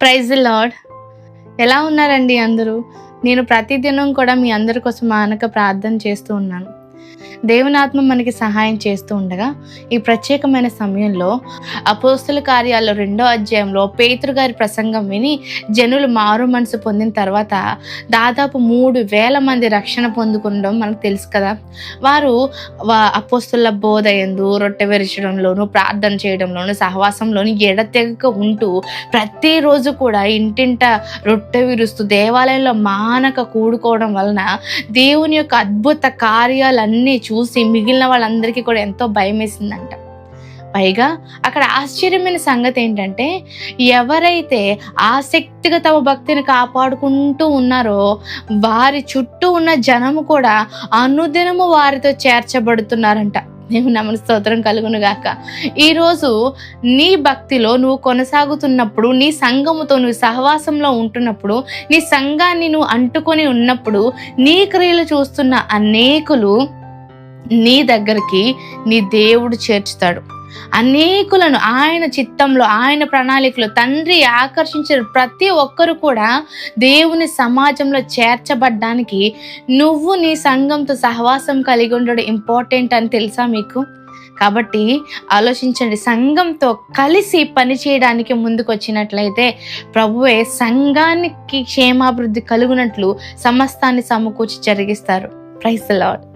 Praise lord. ఎలా ఉన్నారండి అందరూ? నేను ప్రతిదినం కూడా మీ అందరి కోసం మానక ప్రార్థన చేస్తూ ఉన్నాను. దేవునాత్మ మనకి సహాయం చేస్తూ ఉండగా ఈ ప్రత్యేకమైన సమయంలో అపోస్తుల కార్యాల్లో రెండో అధ్యాయంలో పేతురు గారి ప్రసంగం విని జనులు మారు మనసు పొందిన తర్వాత దాదాపు మూడు వేల మంది రక్షణ పొందుకుండడం మనకు తెలుసు కదా. వారు వా- అపోస్తుల బోధ ఎందు రొట్టె విరచడంలోను ప్రార్థన చేయడంలోను సహవాసంలోను ఎడతెగక ఉంటూ ప్రతిరోజు కూడా ఇంటింట రొట్టె విరుస్తూ దేవాలయంలో మానక కూడుకోవడం వలన దేవుని యొక్క అద్భుత కార్యాలన్నీ అన్నీ చూసి మిగిలిన వాళ్ళందరికీ కూడా ఎంతో భయం వేసిందంట పైగా అక్కడ ఆశ్చర్యమైన సంగతి ఏంటంటే ఎవరైతే ఆసక్తిగా తమ భక్తిని కాపాడుకుంటూ ఉన్నారో వారి చుట్టూ ఉన్న జనము కూడా అనుదినము వారితో చేర్చబడుతున్నారంట. నేను నమన స్తోత్రం కలుగును గాక ఈరోజు నీ భక్తిలో నువ్వు కొనసాగుతున్నప్పుడు నీ సంఘముతో నువ్వు సహవాసంలో ఉంటున్నప్పుడు నీ సంఘాన్ని నువ్వు అంటుకొని ఉన్నప్పుడు నీ క్రియలు చూస్తున్న అనేకులు నీ దగ్గరికి నీ దేవుడు చేర్చుతాడు. అనేకులను ఆయన చిత్తంలో ఆయన ప్రణాళికలో తండ్రి ఆకర్షించిన ప్రతి ఒక్కరు కూడా దేవుని సమాజంలో చేర్చబడ్డానికి నువ్వు నీ సంఘంతో సహవాసం కలిగి ఉండడం ఇంపార్టెంట్ అని తెలుసా మీకు? కాబట్టి ఆలోచించండి. సంఘంతో కలిసి పని చేయడానికి ముందుకు వచ్చినట్లయితే ప్రభువే సంఘానికి క్షేమాభివృద్ధి కలుగునట్లు సమస్తాన్ని సమకూర్చి జరిగిస్తారు. Price lord